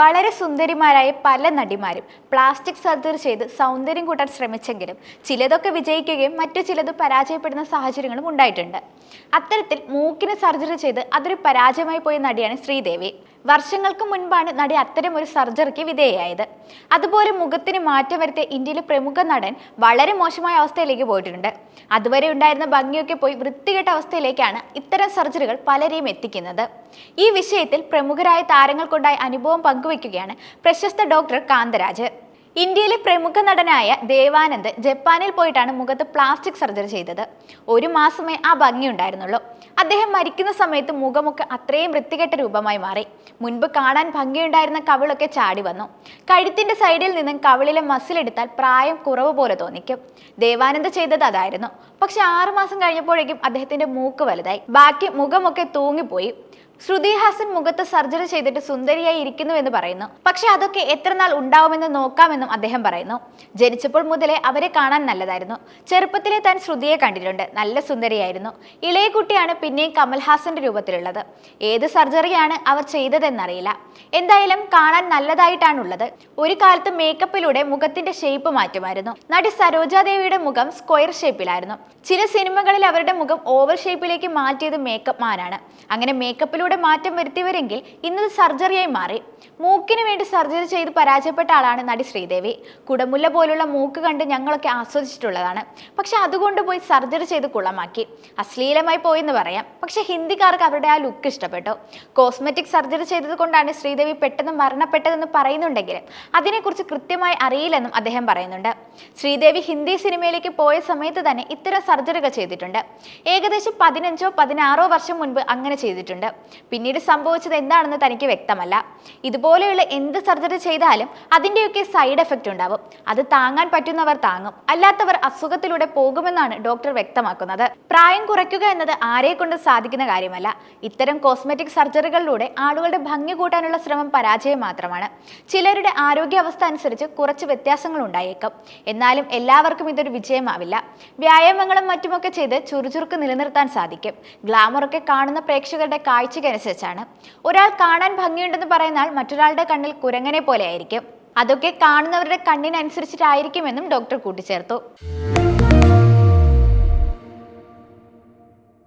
വളരെ സുന്ദരിമാരായ പല നടിമാരും. Plastic surgery ചെയ്ത് സൗന്ദര്യം കൂട്ടാൻ ശ്രമിച്ചെങ്കിലും ചിലതൊക്കെ വിജയിക്കുകയും മറ്റു ചിലത് പരാജയപ്പെടുന്ന സാഹചര്യങ്ങളും ഉണ്ടായിട്ടുണ്ട്. അത്തരത്തിൽ മൂക്കിന് സർജറി ചെയ്ത് അതൊരു പരാജയമായി പോയ നടിയാണ് ശ്രീദേവി. വർഷങ്ങൾക്ക് മുൻപാണ് നടി അത്തരം ഒരു സർജറിക്ക് വിധേയായത് അതുപോലെ മുഖത്തിന് മാറ്റം വരുത്തിയ ഇന്ത്യയിലെ പ്രമുഖ നടൻ വളരെ മോശമായ അവസ്ഥയിലേക്ക് പോയിട്ടുണ്ട്. അതുവരെ ഉണ്ടായിരുന്ന ഭംഗിയൊക്കെ പോയി വൃത്തികെട്ട അവസ്ഥയിലേക്കാണ് ഇത്തരം സർജറികൾ പലരെയും എത്തിക്കുന്നത്. ഈ വിഷയത്തിൽ പ്രമുഖരായ താരങ്ങൾക്കുണ്ടായ അനുഭവം പങ്കുവയ്ക്കുകയാണ് പ്രശസ്ത ഡോക്ടർ കാന്തരാജ്. ഇന്ത്യയിലെ പ്രമുഖ നടനായ ദേവാനന്ദ് ജപ്പാനിൽ പോയിട്ടാണ് മുഖത്ത് പ്ലാസ്റ്റിക് സർജറി ചെയ്തത്. ഒരു മാസമേ ആ ഭംഗി ഉണ്ടായിരുന്നുള്ളൂ. അദ്ദേഹം മരിക്കുന്ന സമയത്ത് മുഖമൊക്കെ അത്രയും വൃത്തികെട്ട രൂപമായി മാറി. മുൻപ് കാണാൻ ഭംഗിയുണ്ടായിരുന്ന കവിളൊക്കെ ചാടി വന്നു. കഴുത്തിന്റെ സൈഡിൽ നിന്നും കവിളിലെ മസിൽ എടുത്താൽ പ്രായം കുറവ് പോലെ തോന്നിക്കും. ദേവാനന്ദ് ചെയ്തത് അതായിരുന്നു. പക്ഷെ ആറുമാസം കഴിഞ്ഞപ്പോഴേക്കും അദ്ദേഹത്തിന്റെ മൂക്ക് വലുതായി. ബാക്കി മുഖമൊക്കെ തൂങ്ങിപ്പോയി. ശ്രുതി ഹാസൻ മുഖത്ത് സർജറി ചെയ്തിട്ട് സുന്ദരിയായി ഇരിക്കുന്നു എന്ന് പറയുന്നു. പക്ഷെ അതൊക്കെ എത്ര നാൾ ഉണ്ടാവുമെന്ന് നോക്കാമെന്നും അദ്ദേഹം പറയുന്നു. ജനിച്ചപ്പോൾ മുതലേ അവരെ കാണാൻ നല്ലതായിരുന്നു. ചെറുപ്പത്തിലെ താൻ ശ്രുതിയെ കണ്ടിട്ടുണ്ട്. നല്ല സുന്ദരിയായിരുന്നു. ഇളയ കുട്ടിയാണ് പിന്നെയും കമൽഹാസന്റെ രൂപത്തിലുള്ളത്. ഏത് സർജറിയാണ് അവർ ചെയ്തതെന്നറിയില്ല. എന്തായാലും കാണാൻ നല്ലതായിട്ടാണുള്ളത്. ഒരു കാലത്ത് മേക്കപ്പിലൂടെ മുഖത്തിന്റെ ഷേപ്പ് മാറ്റുമായിരുന്നു. നടി സരോജാദേവിയുടെ മുഖം സ്ക്വയർ ഷേപ്പിലായിരുന്നു. ചില സിനിമകളിൽ അവരുടെ മുഖം ഓവർ ഷേപ്പിലേക്ക് മാറ്റിയത് മേക്കപ്പ് മാനാണ്. അങ്ങനെ മേക്കപ്പിലൂടെ മാറ്റം വരുത്തിയവരെങ്കിൽ ഇന്നത് സർജറിയായി മാറി. മൂക്കിന് വേണ്ടി സർജറി ചെയ്ത് പരാജയപ്പെട്ട ആളാണ് നടി ശ്രീദേവി. കുടമുല്ല പോലുള്ള മൂക്ക് കണ്ട് ഞങ്ങളൊക്കെ ആസ്വദിച്ചിട്ടുള്ളതാണ്. പക്ഷെ അതുകൊണ്ട് പോയി സർജറി ചെയ്ത് കുളമാക്കി. അശ്ലീലമായി പോയെന്ന് പറയാം. പക്ഷെ ഹിന്ദിക്കാർക്ക് അവരുടെ ആ ലുക്ക് ഇഷ്ടപ്പെട്ടു. കോസ്മെറ്റിക് സർജറി ചെയ്തത് കൊണ്ടാണ് ശ്രീദേവി പെട്ടെന്ന് മരണപ്പെട്ടതെന്ന് പറയുന്നുണ്ടെങ്കിലും അതിനെക്കുറിച്ച് കൃത്യമായി അറിയില്ലെന്നും അദ്ദേഹം പറയുന്നുണ്ട്. ശ്രീദേവി ഹിന്ദി സിനിമയിലേക്ക് പോയ സമയത്ത് തന്നെ ഇത്തരം സർജറികൾ ചെയ്തിട്ടുണ്ട്. ഏകദേശം പതിനഞ്ചോ പതിനാറോ വർഷം മുൻപ് അങ്ങനെ ചെയ്തിട്ടുണ്ട്. പിന്നീട് സംഭവിച്ചത് എന്താണെന്ന് തനിക്ക് വ്യക്തമല്ല. ഇതുപോലെയുള്ള എന്ത് സർജറി ചെയ്താലും അതിന്റെയൊക്കെ സൈഡ് എഫക്റ്റ് ഉണ്ടാവും. അത് താങ്ങാൻ പറ്റുന്നവർ താങ്ങും. അല്ലാത്തവർ അസുഖത്തിലൂടെ പോകുമെന്നാണ് ഡോക്ടർ വ്യക്തമാക്കുന്നത്. പ്രായം കുറയ്ക്കുക എന്നത് ആരെക്കൊണ്ട് സാധിക്കുന്ന കാര്യമല്ല. ഇത്തരം കോസ്മെറ്റിക് സർജറികളിലൂടെ ആളുകളുടെ ഭംഗി കൂട്ടാനുള്ള ശ്രമം പരാജയം മാത്രമാണ്. ചിലരുടെ ആരോഗ്യാവസ്ഥ അനുസരിച്ച് കുറച്ച് വ്യത്യാസങ്ങൾ ഉണ്ടായേക്കും. എന്നാലും എല്ലാവർക്കും ഇതൊരു വിജയമാവില്ല. വ്യായാമങ്ങളും മറ്റുമൊക്കെ ചെയ്ത് ചുറുചുറുക്ക് നിലനിർത്താൻ സാധിക്കും. ഗ്ലാമറൊക്കെ കാണുന്ന പ്രേക്ഷകരുടെ കാഴ്ചയ്ക്കനുസരിച്ചാണ്. ഒരാൾ കാണാൻ ഭംഗിയുണ്ടെന്ന് പറയുന്നാൽ മറ്റൊരാളുടെ കണ്ണിൽ കുരങ്ങനെ പോലെ ആയിരിക്കും അതൊക്കെ കാണുന്നവരുടെ കണ്ണിനനുസരിച്ചിട്ടായിരിക്കുമെന്നും ഡോക്ടർ കൂട്ടിച്ചേർത്തു.